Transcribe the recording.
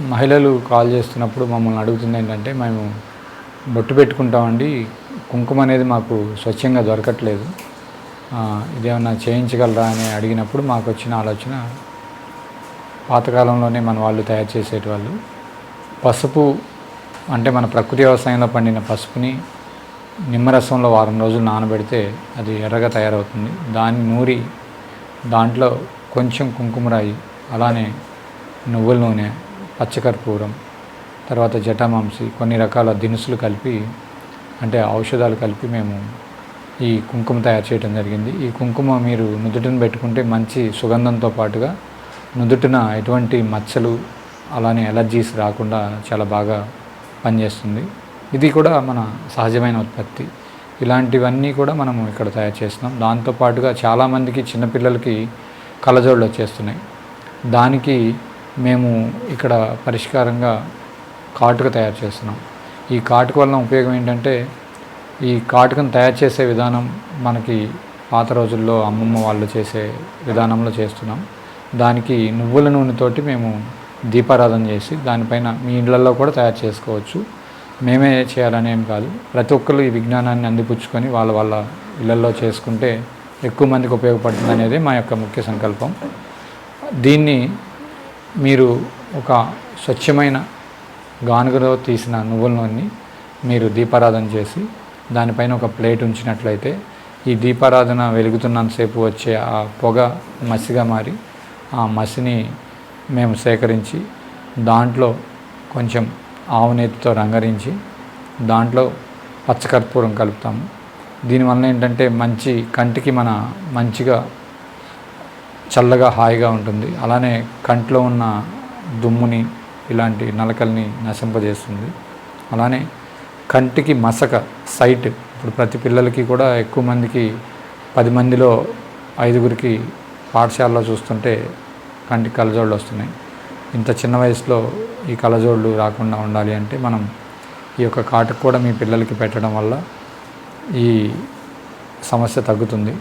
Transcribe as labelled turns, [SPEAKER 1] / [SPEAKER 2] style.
[SPEAKER 1] మహిళలు కాల్ చేస్తున్నప్పుడు మమ్మల్ని అడుగుతుంది ఏంటంటే మేము బొట్టు పెట్టుకుంటామండి. కుంకుమ అనేది మాకు స్వచ్ఛంగా దొరకట్లేదు. ఇదేమన్నా చేయించగలరా? అని అడిగినప్పుడు మాకు వచ్చిన ఆలోచన పాతకాలంలోనే మన వాళ్ళు తయారు చేసేటి వాళ్ళు పసుపు అంటే మన ప్రకృతి వ్యవసాయంలో పండిన పసుపుని నిమ్మరసంలో వారం రోజులు నానబెడితే అది ఎర్రగా తయారవుతుంది. దాన్ని నూరి దాంట్లో కొంచెం కుంకుమరాయి అలానే నువ్వుల నూనె పచ్చకర్పూరం తర్వాత జటామాంసి కొన్ని రకాల దినుసులు కలిపి అంటే ఔషధాలు కలిపి మేము ఈ కుంకుమ తయారు చేయడం జరిగింది. ఈ కుంకుమ మీరు నుదుటిని పెట్టుకుంటే మంచి సుగంధంతో పాటుగా నుదుటిన ఎటువంటి మచ్చలు అలానే ఎలర్జీస్ రాకుండా చాలా బాగా పనిచేస్తుంది. ఇది కూడా మన సహజమైన ఉత్పత్తి. ఇలాంటివన్నీ కూడా మనము ఇక్కడ తయారు చేస్తున్నాం. దాంతోపాటుగా చాలామందికి చిన్నపిల్లలకి కళ్ళజోళ్ళు వచ్చేస్తున్నాయి. దానికి మేము ఇక్కడ పరిష్కారంగా కాటుక తయారు చేస్తున్నాం. ఈ కాటుక వలన ఉపయోగం ఏంటంటే ఈ కాటుకను తయారు చేసే విధానం మనకి పాత రోజుల్లో అమ్మమ్మ వాళ్ళు చేసే విధానంలో చేస్తున్నాం. దానికి నువ్వుల నూనెతోటి మేము దీపారాధన చేసి దానిపైన మీ ఇళ్ళల్లో కూడా తయారు చేసుకోవచ్చు. మేమే చేయాలని ఏం కాదు. ప్రతి ఒక్కరు ఈ విజ్ఞానాన్ని అందిపుచ్చుకొని వాళ్ళ వాళ్ళ ఇళ్ళల్లో చేసుకుంటే ఎక్కువ మందికి ఉపయోగపడుతుంది అనేది మా యొక్క ముఖ్య సంకల్పం. దీన్ని మీరు ఒక స్వచ్ఛమైన గానుగలో తీసిన నువ్వుల నూనెని మీరు దీపారాధన చేసి దానిపైన ఒక ప్లేట్ ఉంచినట్లయితే ఈ దీపారాధన వెలుగుతున్నంతసేపు వచ్చే ఆ పొగ మసిగా మారి ఆ మసిని మేము సేకరించి దాంట్లో కొంచెం ఆవు నేతితో రంగరించి దాంట్లో పచ్చకర్పూరం కలుపుతాము. దీనివల్ల ఏంటంటే మంచి కంటికి మన మంచిగా చల్లగా హాయిగా ఉంటుంది. అలానే కంట్లో ఉన్న దుమ్ముని ఇలాంటి నలకల్ని నశింపజేస్తుంది. అలానే కంటికి మసక సైట్. ఇప్పుడు ప్రతి పిల్లలకి కూడా ఎక్కువ మందికి పది మందిలో ఐదుగురికి పాఠశాలలో చూస్తుంటే కంటికి కళ్ళజోళ్ళు వస్తున్నాయి. ఇంత చిన్న వయసులో ఈ కళ్ళజోళ్ళు రాకుండా ఉండాలి అంటే మనం ఈ యొక్క కాటుకు కూడా మీ పిల్లలకి పెట్టడం వల్ల ఈ సమస్య తగ్గుతుంది.